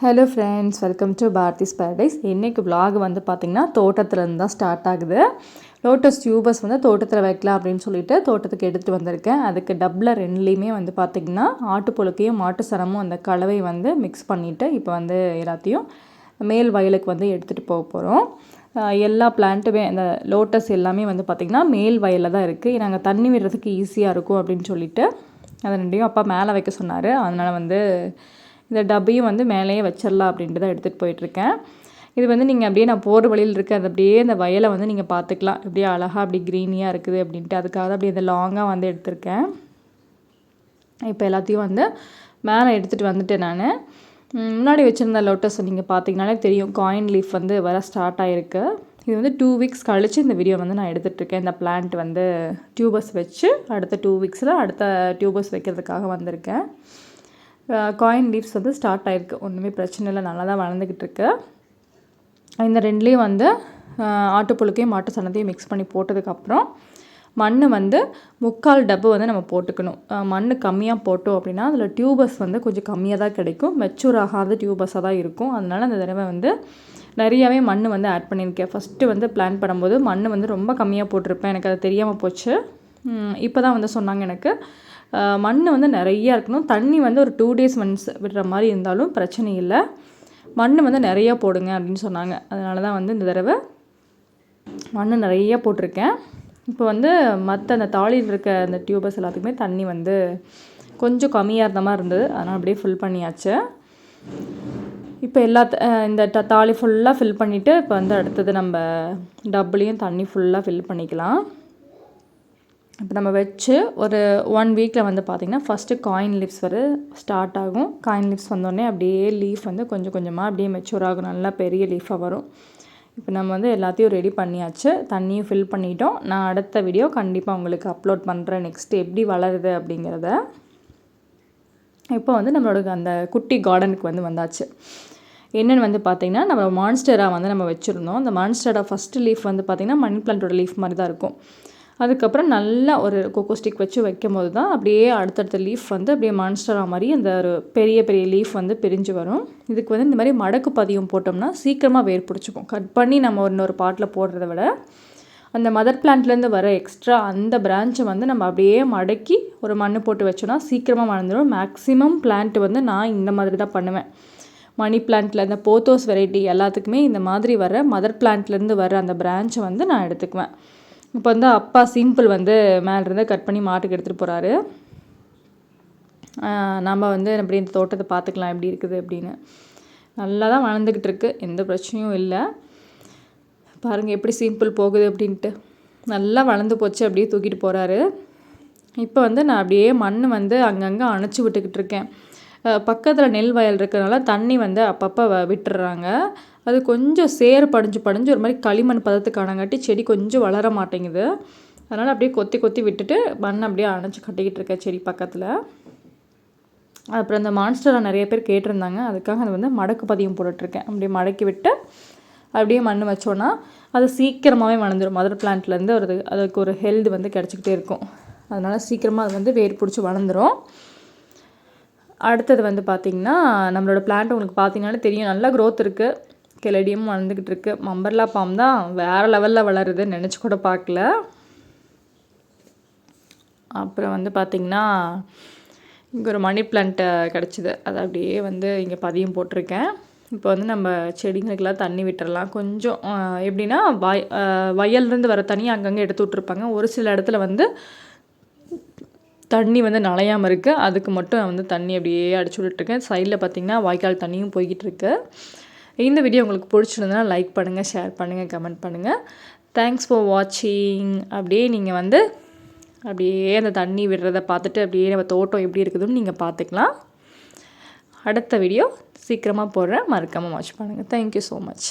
Hello friends welcome to Bharathi's paradise இன்றைக்கி vlog வந்து பார்த்திங்கன்னா தோட்டத்துலேருந்து தான் ஸ்டார்ட் ஆகுது. லோட்டஸ் டியூபஸ் வந்து தோட்டத்தில் வைக்கலாம் அப்படின்னு சொல்லிட்டு தோட்டத்துக்கு எடுத்துகிட்டு வந்திருக்கேன். அதுக்கு டப்பில் ரெண்டுலேயுமே வந்து பார்த்திங்கன்னா ஆட்டுப்புழுக்கையும் மாட்டு சரமும் அந்த கலவை வந்து மிக்ஸ் பண்ணிவிட்டு இப்போ வந்து எல்லாத்தையும் மேல் வயலுக்கு வந்து எடுத்துகிட்டு போக போகிறோம் எல்லா பிளான்ட்டுமே அந்த லோட்டஸ் எல்லாமே வந்து பார்த்திங்கன்னா மேல் வயலில் தான் இருக்குது நாங்கள் தண்ணி விடுறதுக்கு ஈஸியாக இருக்கும் அப்படின்னு சொல்லிட்டு அதை ரெண்டையும் அப்பா மேலே வைக்க சொன்னார். அதனால் வந்து இந்த டப்பையும் வந்து மேலேயே வச்சிடலாம் அப்படின்ட்டு தான் எடுத்துகிட்டு போயிட்டுருக்கேன். இது வந்து நீங்கள் அப்படியே நான் போகிற வழியில் இருக்க அது அப்படியே இந்த வயலை வந்து நீங்கள் பார்த்துக்கலாம். அப்படியே அழகாக அப்படி க்ரீனியாக இருக்குது அப்படின்ட்டு அதுக்காக தான் அப்படியே இந்த லாங்காக வந்து எடுத்திருக்கேன். இப்போ எல்லாத்தையும் வந்து மேலே எடுத்துகிட்டு வந்துட்டேன் நான். முன்னாடி வச்சுருந்த லோட்டஸ் நீங்கள் பார்த்தீங்கனாலே தெரியும். காயின் லீஃப் வந்து வர ஸ்டார்ட் ஆகிருக்கு இது வந்து டூ வீக்ஸ் கழித்து இந்த வீடியோ வந்து நான் எடுத்துகிட்ருக்கேன் இந்த பிளான்ட் வந்து டியூபர்ஸ் வச்சு அடுத்த டூ வீக்ஸில் அடுத்த டியூபர்ஸ் வைக்கிறதுக்காக வந்திருக்கேன். காயின் லீவ்ஸ் வந்து ஸ்டார்ட் ஆகிருக்கு ஒன்றுமே பிரச்சனை இல்லை. நல்லா தான் வளர்ந்துக்கிட்டு இருக்கு. இந்த ரெண்டுலேயும் வந்து ஆட்டுப்புழுக்கையும் மாட்டு சனத்தையும் மிக்ஸ் பண்ணி போட்டதுக்கப்புறம் மண் வந்து முக்கால் டப்பு வந்து நம்ம போட்டுக்கணும். மண் கம்மியாக போட்டோம் அப்படின்னா அதில் டியூபஸ் வந்து கொஞ்சம் கம்மியாக தான் கிடைக்கும். மெச்சூர் ஆகாத டியூபஸாக தான் இருக்கும். அதனால் அந்த தடவை வந்து நிறையாவே மண் வந்து ஆட் பண்ணியிருக்கேன். ஃபஸ்ட்டு வந்து பிளான் பண்ணும்போது மண் வந்து ரொம்ப கம்மியாக போட்டிருப்பேன். எனக்கு அது தெரியாமல் போச்சு. இப்போ தான் வந்து சொன்னாங்க எனக்கு. மண் வந்து நிறையா இருக்கணும். தண்ணி வந்து ஒரு டூ டேஸ் ஒன்ஸ் விடுற மாதிரி இருந்தாலும் பிரச்சனை இல்லை. மண் வந்து நிறையா போடுங்க அப்படின்னு சொன்னாங்க. அதனால தான் வந்து இந்த தடவை மண் நிறையா போட்டிருக்கேன். இப்போ வந்து மற்ற அந்த தாலியில் இருக்க அந்த டியூபர்ஸ் எல்லாத்துக்குமே தண்ணி வந்து கொஞ்சம் கம்மியாக இருந்த மாதிரி இருந்தது. அதனால் அப்படியே ஃபில் பண்ணியாச்சு. இப்போ எல்லா இந்த தாலி ஃபுல்லாக ஃபில் பண்ணிவிட்டு இப்போ வந்து அடுத்தது நம்ம டப்புலேயும் தண்ணி ஃபுல்லாக ஃபில் பண்ணிக்கலாம். இப்போ நம்ம வச்சு ஒரு ஒன் வீக்கில் வந்து பார்த்திங்கன்னா ஃபஸ்ட்டு காயின் லீவ்ஸ் வர ஸ்டார்ட் ஆகும். காயின் லீவ்ஸ் வந்தோடனே அப்படியே லீஃப் வந்து கொஞ்சம் கொஞ்சமாக அப்படியே மெச்சூர் ஆகும். நல்லா பெரிய லீஃபாக வரும். இப்போ நம்ம வந்து எல்லாத்தையும் ரெடி பண்ணியாச்சு. தண்ணியும் ஃபில் பண்ணிட்டோம். நான் அடுத்த வீடியோ கண்டிப்பாக உங்களுக்கு அப்லோட் பண்ணுறேன் நெக்ஸ்ட்டு எப்படி வளருது அப்படிங்கிறத. இப்போ வந்து நம்மளோட அந்த குட்டி கார்டனுக்கு வந்து வந்தாச்சு. என்னென்னு வந்து பார்த்திங்கன்னா நம்ம மான்ஸ்டராக வந்து நம்ம வச்சுருந்தோம். அந்த மான்ஸ்டரா ஃபஸ்ட்டு லீஃப் வந்து பார்த்திங்கன்னா மணி பிளான்ட்டோட லீஃப் மாதிரி தான் இருக்கும். அதுக்கப்புறம் நல்லா ஒரு கொக்கோ ஸ்டிக் வச்சு வைக்கும் போது தான் அப்படியே அடுத்தடுத்த லீஃப் வந்து அப்படியே மான்ஸ்டரா மாதிரி அந்த ஒரு பெரிய பெரிய லீஃப் வந்து பிரிஞ்சு வரும். இதுக்கு வந்து இந்த மாதிரி மடக்கு பதியம் போட்டோம்னா சீக்கிரமாக வேர் பிடிச்சிக்கும். கட் பண்ணி நம்ம இன்னொரு பாட்டில் போடுறத விட அந்த மதர் பிளான்ட்லேருந்து வர எக்ஸ்ட்ரா அந்த பிரான்ச்சை வந்து நம்ம அப்படியே மடக்கி ஒரு மண் போட்டு வச்சோன்னா சீக்கிரமாக வளர்ந்துடும் மேக்ஸிமம் பிளான்ட் வந்து நான் இந்த மாதிரி தான் பண்ணுவேன். மணி பிளான்ட்டில் இந்த போத்தோஸ் வெரைட்டி எல்லாத்துக்குமே இந்த மாதிரி வர மதர் பிளான்ட்லேருந்து வர அந்த பிரான்ச்சை வந்து நான் எடுத்துக்குவேன். இப்போ வந்து அப்பா சிம்பிள் வந்து மேலேருந்து கட் பண்ணி மாட்டுக்கு எடுத்துகிட்டு போகிறாரு நம்ம வந்து அப்படி இந்த தோட்டத்தை பார்த்துக்கலாம் எப்படி இருக்குது அப்படின்னு. நல்லா தான் வளர்ந்துக்கிட்டு இருக்கு எந்த பிரச்சனையும் இல்லை. பாருங்கள் எப்படி சிம்பிள் போகுது அப்படின்ட்டு. நல்லா வளர்ந்து போச்சு அப்படியே தூக்கிட்டு போகிறாரு இப்போ வந்து நான் அப்படியே மண் வந்து அங்கங்கே அணைச்சி விட்டுக்கிட்டு இருக்கேன். பக்கத்தில் நெல் வயல் இருக்கிறனால தண்ணி வந்து அப்பப்போ விட்டுடுறாங்க அது கொஞ்சம் சேறு படிஞ்சு படிஞ்சு ஒரு மாதிரி களிமண் பதத்துக்கு ஆனங்காட்டி செடி கொஞ்சம் வளர மாட்டேங்குது. அதனால் அப்படியே கொத்தி கொத்தி விட்டுட்டு மண் அப்படியே அணைச்சி கட்டிக்கிட்டு இருக்கேன் செடி பக்கத்தில். அப்புறம் இந்த மான்ஸ்டரை நிறைய பேர் கேட்டிருந்தாங்க. அதுக்காக அது வந்து மடக்கு பதியம் போட்டுட்ருக்கேன். அப்படியே மடக்கி விட்டு அப்படியே மண் வச்சோன்னா அது சீக்கிரமாகவே வளர்ந்துடும் மதர் பிளான்ட்லேருந்து ஒரு அதுக்கு ஒரு ஹெல்த் வந்து கிடச்சிக்கிட்டே இருக்கும். அதனால் சீக்கிரமாக அது வந்து வேர் பிடிச்சி வளர்ந்துடும் அடுத்தது வந்து பார்த்திங்கன்னா நம்மளோட பிளான்ட் உங்களுக்கு பார்த்தீங்கன்னாலே தெரியும். நல்லா க்ரோத் இருக்குது கெலடியும் வளர்ந்துக்கிட்டு இருக்கு மம்பர்லா பாம் தான் வேறு லெவலில் வளருது நினச்சி கூட பார்க்கல அப்புறம் வந்து பார்த்திங்கன்னா இங்கே ஒரு மணி பிளான்ட்டு கிடச்சிது. அதை அப்படியே வந்து இங்கே பதியம் போட்டிருக்கேன். இப்போ வந்து நம்ம செடிங்களுக்கெல்லாம் தண்ணி விட்டுறலாம். கொஞ்சம் எப்படின்னா வய வயல்லேருந்து வர தண்ணி அங்கங்கே எடுத்து விட்ருப்பாங்க ஒரு சில இடத்துல வந்து தண்ணி வந்து நனையாமல் இருக்குது அதுக்கு மட்டும் வந்து தண்ணி அப்படியே அடிச்சு விட்டுருக்கேன் சைடில் பார்த்திங்கன்னா வாய்க்கால் தண்ணியும் போய்கிட்டு இருக்குது இந்த வீடியோ உங்களுக்கு பிடிச்சிருந்தா லைக் பண்ணுங்கள் ஷேர் பண்ணுங்கள் கமெண்ட் பண்ணுங்கள் தேங்க்ஸ் ஃபார் வாட்சிங் அப்படியே நீங்கள் வந்து அப்படியே அந்த தண்ணி விடுறத பார்த்துட்டு அப்படியே நம்ம தோட்டம் எப்படி இருக்குதுன்னு நீங்கள் பார்த்துக்கலாம். அடுத்த வீடியோ சீக்கிரமாக போடுறேன். மறக்காமல் வாட்ச் பண்ணுங்கள் தேங்க்யூ ஸோ மச்